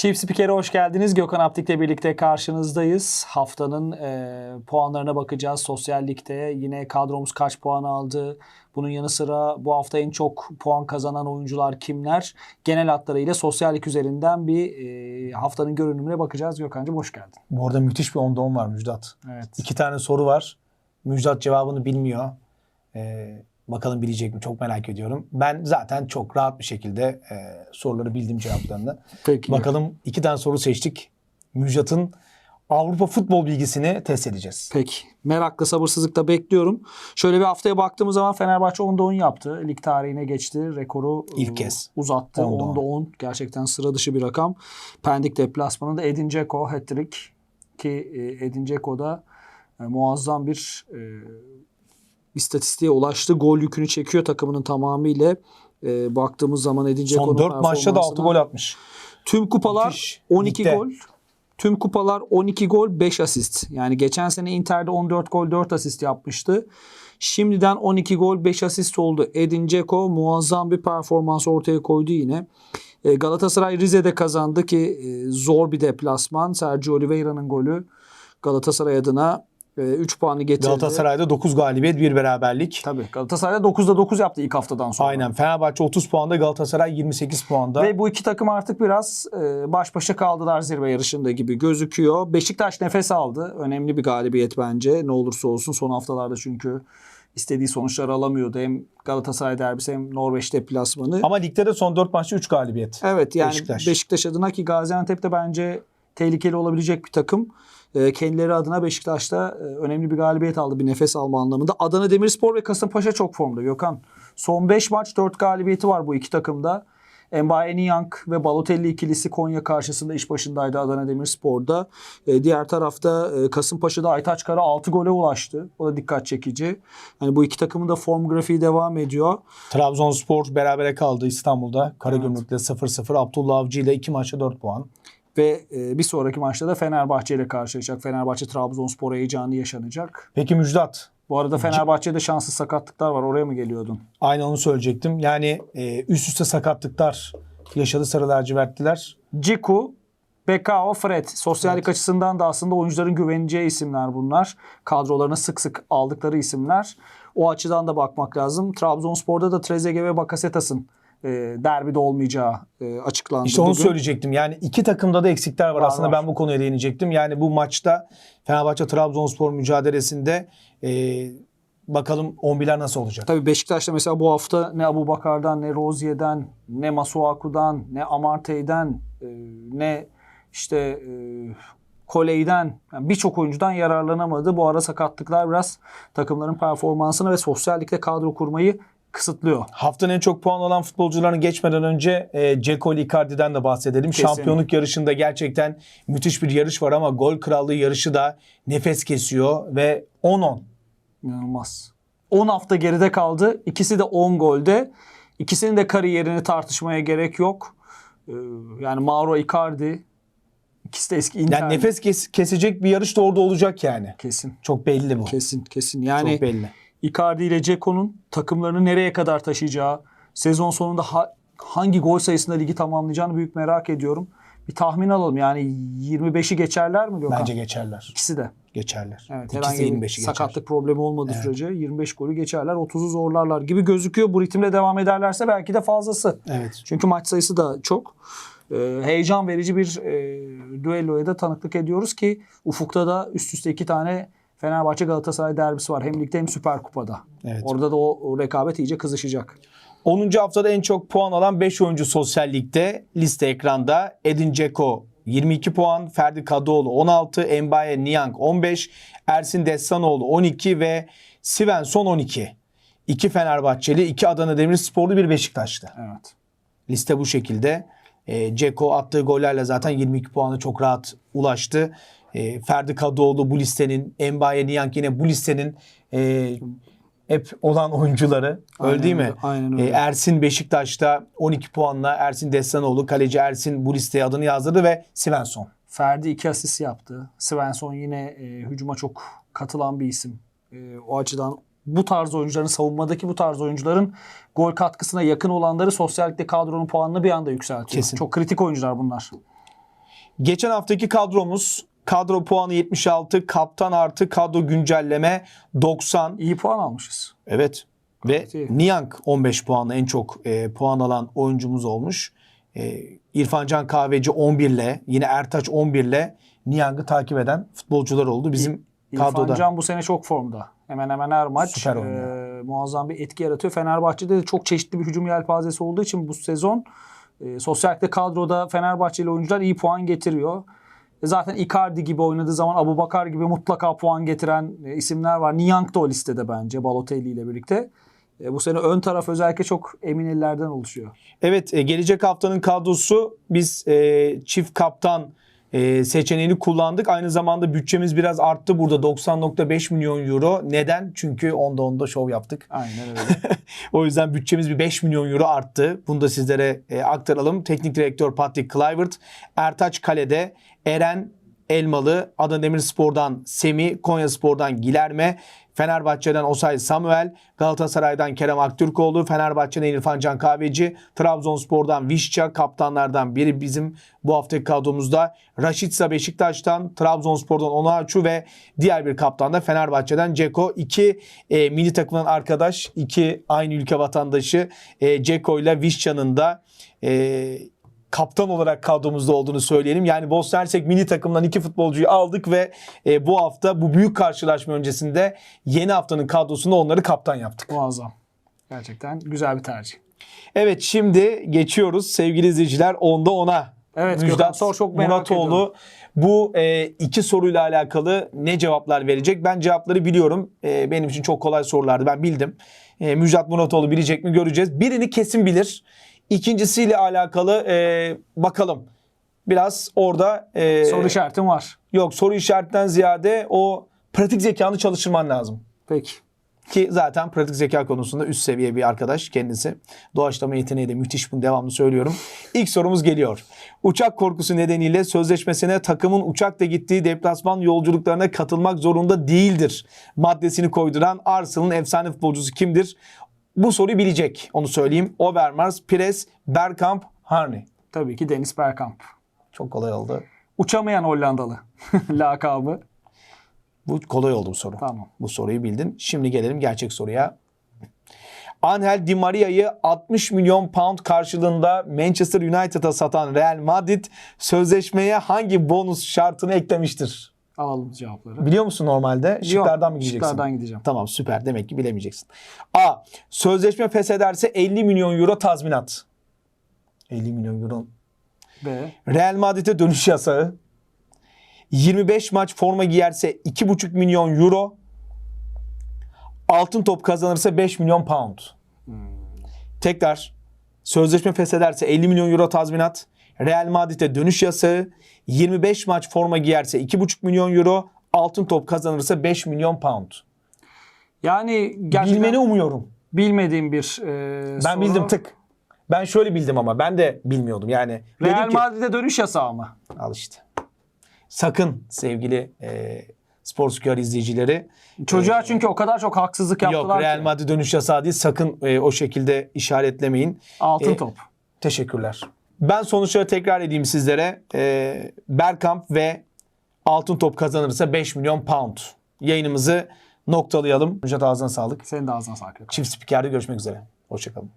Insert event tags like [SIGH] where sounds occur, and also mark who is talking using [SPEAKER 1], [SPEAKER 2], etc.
[SPEAKER 1] Chief Spiker'e hoş geldiniz. Gökhan Aptik'le birlikte karşınızdayız. Haftanın e, puanlarına bakacağız. Sosyal Lig'de yine kadromuz kaç puan aldı? Bunun yanı sıra bu hafta en çok puan kazanan oyuncular kimler? Genel hatlarıyla sosyal lig üzerinden bir e, haftanın görünümüne bakacağız. Gökhan'cığım hoş geldin.
[SPEAKER 2] Bu arada müthiş bir onda 10 var Müjdat.
[SPEAKER 1] Evet.
[SPEAKER 2] İki tane soru var. Müjdat cevabını bilmiyor. Ee, bakalım bilecek mi çok merak ediyorum. Ben zaten çok rahat bir şekilde e, soruları bildim cevaplarını.
[SPEAKER 1] Peki.
[SPEAKER 2] Bakalım iki tane soru seçtik. Müjdat'ın Avrupa futbol bilgisini test edeceğiz.
[SPEAKER 1] Peki. Merakla sabırsızlıkla bekliyorum. Şöyle bir haftaya baktığımız zaman Fenerbahçe 10'da 10 yaptı. Lig tarihine geçti. Rekoru
[SPEAKER 2] İlk
[SPEAKER 1] e,
[SPEAKER 2] kez.
[SPEAKER 1] uzattı.
[SPEAKER 2] 10'da
[SPEAKER 1] 10'da 10. Gerçekten sıra dışı bir rakam. Pendik deplasmanında Edin Dzeko hat-trick ki e, Edin Dzeko da e, muazzam bir istatistiğe ulaştı. Gol yükünü çekiyor takımının tamamıyla. E, baktığımız zaman Edin Dzeko'nun
[SPEAKER 2] Son 4 maçta da 6
[SPEAKER 1] performansına-
[SPEAKER 2] gol atmış.
[SPEAKER 1] Tüm kupalar
[SPEAKER 2] Müthiş.
[SPEAKER 1] 12
[SPEAKER 2] Ligde.
[SPEAKER 1] gol. Tüm kupalar 12 gol 5 asist. Yani geçen sene Inter'de 14 gol 4 asist yapmıştı. Şimdiden 12 gol 5 asist oldu. Edin Dzeko muazzam bir performans ortaya koydu yine. E, Galatasaray Rize'de kazandı ki e, zor bir deplasman. Sergio Oliveira'nın golü Galatasaray adına 3 puanı getirdi.
[SPEAKER 2] Galatasaray'da 9 galibiyet, 1 beraberlik.
[SPEAKER 1] Tabii Galatasaray'da 9'da 9 yaptı ilk haftadan sonra.
[SPEAKER 2] Aynen. Fenerbahçe 30 puanda, Galatasaray 28 puanda.
[SPEAKER 1] Ve bu iki takım artık biraz e, baş başa kaldılar zirve yarışında gibi gözüküyor. Beşiktaş nefes aldı. Önemli bir galibiyet bence. Ne olursa olsun son haftalarda çünkü istediği sonuçları alamıyordu. Hem Galatasaray derbisi hem Norveç deplasmanı.
[SPEAKER 2] Ama ligde de son 4 maçta 3 galibiyet.
[SPEAKER 1] evet yani Beşiktaş.
[SPEAKER 2] Beşiktaş.
[SPEAKER 1] adına ki Gaziantep de bence tehlikeli olabilecek bir takım. E, kendileri adına Beşiktaş'ta e, önemli bir galibiyet aldı bir nefes alma anlamında. Adana Demirspor ve Kasımpaşa çok formda Gökhan. Son 5 maç 4 galibiyeti var bu iki takımda. Mbaye Niang ve Balotelli ikilisi Konya karşısında iş başındaydı Adana Demirspor'da. E, diğer tarafta e, Kasımpaşa'da Aytaç Kara 6 gole ulaştı. O da dikkat çekici. Yani bu iki takımın da form grafiği devam ediyor.
[SPEAKER 2] Trabzonspor berabere kaldı İstanbul'da. Karagümrük'le 0-0. Abdullah Avcı ile 2 maçta 4 puan.
[SPEAKER 1] Ve e, bir sonraki maçta da Fenerbahçe ile karşılaşacak. Fenerbahçe Trabzonspor heyecanı yaşanacak.
[SPEAKER 2] Peki Müjdat.
[SPEAKER 1] Bu arada Fenerbahçe'de şanssız sakatlıklar var. Oraya mı geliyordun?
[SPEAKER 2] Aynı onu söyleyecektim. Yani e, üst üste sakatlıklar yaşadı Sarı Lacivertliler.
[SPEAKER 1] Ciku, Bekao, Fred. Sosyallik açısından da aslında oyuncuların güveneceği isimler bunlar. Kadrolarına sık sık aldıkları isimler. O açıdan da bakmak lazım. Trabzonspor'da da Trezeguet ve Bakasetas'ın e, derbide olmayacağı e, açıklandı.
[SPEAKER 2] İşte onu
[SPEAKER 1] bugün.
[SPEAKER 2] söyleyecektim. Yani iki takımda da eksikler var.
[SPEAKER 1] Var,
[SPEAKER 2] Aslında
[SPEAKER 1] var.
[SPEAKER 2] ben bu konuya değinecektim. Yani bu maçta Fenerbahçe Trabzonspor mücadelesinde e, bakalım 11'ler nasıl olacak?
[SPEAKER 1] Tabii Beşiktaş'ta mesela bu hafta ne Abu Bakar'dan, ne Rozier'den, ne Masuaku'dan, ne Amartey'den, e, ne işte e, Koley'den yani birçok oyuncudan yararlanamadı. Bu ara sakatlıklar biraz takımların performansını ve sosyallikte kadro kurmayı kısıtlıyor.
[SPEAKER 2] Haftanın en çok puan alan futbolcularını geçmeden önce e, Ceko Icardi'den de bahsedelim.
[SPEAKER 1] Kesinlikle.
[SPEAKER 2] Şampiyonluk yarışında gerçekten müthiş bir yarış var ama gol krallığı yarışı da nefes kesiyor ve 10-10.
[SPEAKER 1] İnanılmaz. 10 hafta geride kaldı. İkisi de 10 golde. İkisinin de kariyerini tartışmaya gerek yok. Ee, Yani Mauro Icardi ikisi de eski Inter.
[SPEAKER 2] Yani nefes kes- kesecek bir yarış da orada olacak yani.
[SPEAKER 1] kesin.
[SPEAKER 2] Çok belli bu.
[SPEAKER 1] Kesin kesin. Yani
[SPEAKER 2] Çok belli.
[SPEAKER 1] Icardi ile Ceko'nun takımlarını nereye kadar taşıyacağı, sezon sonunda ha- hangi gol sayısında ligi tamamlayacağını büyük merak ediyorum. Bir tahmin alalım. Yani 25'i geçerler mi Gökhan?
[SPEAKER 2] Bence geçerler.
[SPEAKER 1] İkisi de.
[SPEAKER 2] Geçerler.
[SPEAKER 1] Evet,
[SPEAKER 2] İkisi
[SPEAKER 1] herhangi bir
[SPEAKER 2] 25'i geçer.
[SPEAKER 1] sakatlık problemi olmadığı sürece 25 golü geçerler. 30'u zorlarlar gibi gözüküyor. Bu ritimle devam ederlerse belki de fazlası.
[SPEAKER 2] Evet.
[SPEAKER 1] Çünkü maç sayısı da çok. Ee, heyecan verici bir e, düelloya da tanıklık ediyoruz ki ufukta da üst üste iki tane Fenerbahçe Galatasaray derbisi var. Hem ligde hem Süper Kupa'da.
[SPEAKER 2] Evet.
[SPEAKER 1] Orada da o, o rekabet iyice kızışacak.
[SPEAKER 2] 10. haftada en çok puan alan 5 oyuncu Sosyal Lig'de liste ekranda. Edin Dzeko 22 puan, Ferdi Kadıoğlu 16, Mbaye Niang 15, Ersin Destanoğlu 12 ve Svensson 12. 2 Fenerbahçeli, 2 Adana Demirsporlu, bir Beşiktaşlı.
[SPEAKER 1] Evet.
[SPEAKER 2] Liste bu şekilde. E, Ceko attığı gollerle zaten 22 puanı çok rahat ulaştı. E, Ferdi Kadıoğlu bu listenin, Mbaye Niang yine bu listenin e, hep olan oyuncuları.
[SPEAKER 1] Aynen
[SPEAKER 2] öyle değil mi?
[SPEAKER 1] öyle, aynen
[SPEAKER 2] E,
[SPEAKER 1] öyle.
[SPEAKER 2] Ersin Beşiktaş'ta 12 puanla Ersin Destanoğlu, kaleci Ersin bu listeye adını yazdırdı ve Svensson.
[SPEAKER 1] Ferdi iki asist yaptı. Svensson yine e, hücuma çok katılan bir isim. E, o açıdan bu tarz oyuncuların savunmadaki bu tarz oyuncuların gol katkısına yakın olanları sosyallikte kadronun puanını bir anda yükseltiyor.
[SPEAKER 2] Kesin.
[SPEAKER 1] Çok kritik oyuncular bunlar.
[SPEAKER 2] Geçen haftaki kadromuz kadro puanı 76, kaptan artı kadro güncelleme 90.
[SPEAKER 1] İyi puan almışız.
[SPEAKER 2] Evet. Ve
[SPEAKER 1] iyi.
[SPEAKER 2] Niang 15 puanla en çok e, puan alan oyuncumuz olmuş. E, İrfan Can Kahveci 11 ile yine Ertaç 11 ile Niang'ı takip eden futbolcular oldu bizim kadroda.
[SPEAKER 1] İrfan Can bu sene çok formda. Hemen hemen her maç
[SPEAKER 2] Süper oynuyor.
[SPEAKER 1] e, muazzam bir etki yaratıyor. Fenerbahçe'de de çok çeşitli bir hücum yelpazesi olduğu için bu sezon e, sosyallikte kadroda Fenerbahçeli oyuncular iyi puan getiriyor. Zaten Icardi gibi oynadığı zaman Abubakar gibi mutlaka puan getiren e, isimler var. Niang da o listede bence Balotelli ile birlikte. E, bu sene ön taraf özellikle çok emin ellerden oluşuyor.
[SPEAKER 2] Evet e, gelecek haftanın kadrosu biz çift kaptan e, seçeneğini kullandık. Aynı zamanda bütçemiz biraz arttı burada 90.5 milyon euro. Neden? Çünkü onda onda şov yaptık.
[SPEAKER 1] Aynen öyle. [LAUGHS]
[SPEAKER 2] O yüzden bütçemiz bir 5 milyon euro arttı. Bunu da sizlere e, aktaralım. Teknik direktör Patrick Kluivert, Ertaç Kale'de, Eren Elmalı, Adana Demirspor'dan Semi, Konyaspor'dan Gilerme, Fenerbahçe'den Osay Samuel, Galatasaray'dan Kerem Aktürkoğlu, Fenerbahçe'den İrfan Can Kahveci, Trabzonspor'dan Vişça, kaptanlardan biri bizim bu haftaki kadromuzda. Raşitsa Beşiktaş'tan, Trabzonspor'dan Onaçu ve diğer bir kaptan da Fenerbahçe'den Ceko. İki e, milli takımdan arkadaş, iki aynı ülke vatandaşı e, Ceko ile Vişça'nın da e, kaptan olarak kadromuzda olduğunu söyleyelim. Yani Bosna Hersek milli takımdan iki futbolcuyu aldık ve e, bu hafta bu büyük karşılaşma öncesinde yeni haftanın kadrosunda onları kaptan yaptık.
[SPEAKER 1] Muazzam. Gerçekten güzel bir tercih.
[SPEAKER 2] Evet şimdi geçiyoruz sevgili izleyiciler onda ona.
[SPEAKER 1] Evet, Gökhan, sor, çok merak
[SPEAKER 2] Muratoğlu
[SPEAKER 1] ediyorum.
[SPEAKER 2] bu e, iki soruyla alakalı ne cevaplar verecek? Ben cevapları biliyorum. E, benim için çok kolay sorulardı ben bildim. E, Müjdat Muratoğlu bilecek mi göreceğiz. Birini kesin bilir. İkincisiyle alakalı e, bakalım. Biraz orada e,
[SPEAKER 1] Soru işaretim var.
[SPEAKER 2] yok soru işaretinden ziyade o pratik zekanı çalıştırman lazım.
[SPEAKER 1] Peki.
[SPEAKER 2] Ki zaten pratik zeka konusunda üst seviye bir arkadaş kendisi. Doğaçlama yeteneği de müthiş bunu devamlı söylüyorum. İlk sorumuz geliyor. Uçak korkusu nedeniyle sözleşmesine takımın uçakla gittiği deplasman yolculuklarına katılmak zorunda değildir. Maddesini koyduran Arsenal'ın efsane futbolcusu kimdir? Bu soruyu bilecek onu söyleyeyim. Overmars, Pires, Bergkamp, Harney.
[SPEAKER 1] Tabii ki Deniz Bergkamp.
[SPEAKER 2] Çok kolay oldu.
[SPEAKER 1] Uçamayan Hollandalı. [LAUGHS] Lakabı.
[SPEAKER 2] Bu kolay oldu bu soru.
[SPEAKER 1] Tamam.
[SPEAKER 2] Bu soruyu bildin. Şimdi gelelim gerçek soruya. Angel Di Maria'yı 60 milyon pound karşılığında Manchester United'a satan Real Madrid sözleşmeye hangi bonus şartını eklemiştir?
[SPEAKER 1] Alalım cevapları.
[SPEAKER 2] Biliyor musun normalde? Şıklardan mı gideceksin?
[SPEAKER 1] Şıklardan gideceğim.
[SPEAKER 2] Tamam süper. Demek ki bilemeyeceksin. A. Sözleşme feshederse 50 milyon euro tazminat. 50 milyon euro.
[SPEAKER 1] B.
[SPEAKER 2] Real Madrid'e dönüş yasağı. 25 maç forma giyerse 2,5 milyon euro. Altın top kazanırsa 5 milyon pound. Tekrar sözleşme feshederse 50 milyon euro tazminat. Real Madrid'e dönüş yasağı. 25 maç forma giyerse 2,5 milyon euro. Altın top kazanırsa 5 milyon pound.
[SPEAKER 1] Yani
[SPEAKER 2] Bilmeni umuyorum.
[SPEAKER 1] bilmediğim bir e,
[SPEAKER 2] Ben
[SPEAKER 1] soru.
[SPEAKER 2] bildim tık. Ben şöyle bildim ama ben de bilmiyordum. Yani
[SPEAKER 1] Real
[SPEAKER 2] ki-
[SPEAKER 1] Madrid'e dönüş yasağı mı?
[SPEAKER 2] Al işte. Sakın sevgili e, Sportscar izleyicileri.
[SPEAKER 1] Çocuğa çünkü o kadar çok haksızlık yaptılar
[SPEAKER 2] Yok Real. Madrid dönüş yasağı değil. Sakın e, o şekilde işaretlemeyin.
[SPEAKER 1] Altın
[SPEAKER 2] E,
[SPEAKER 1] top.
[SPEAKER 2] Teşekkürler. Ben sonuçları tekrar edeyim sizlere. E, Bergkamp ve altın top kazanırsa 5 milyon pound. Yayınımızı noktalayalım. Müjdat ağzına sağlık.
[SPEAKER 1] Senin de ağzına sağlık.
[SPEAKER 2] Çift spikerde görüşmek üzere. Hoşçakalın.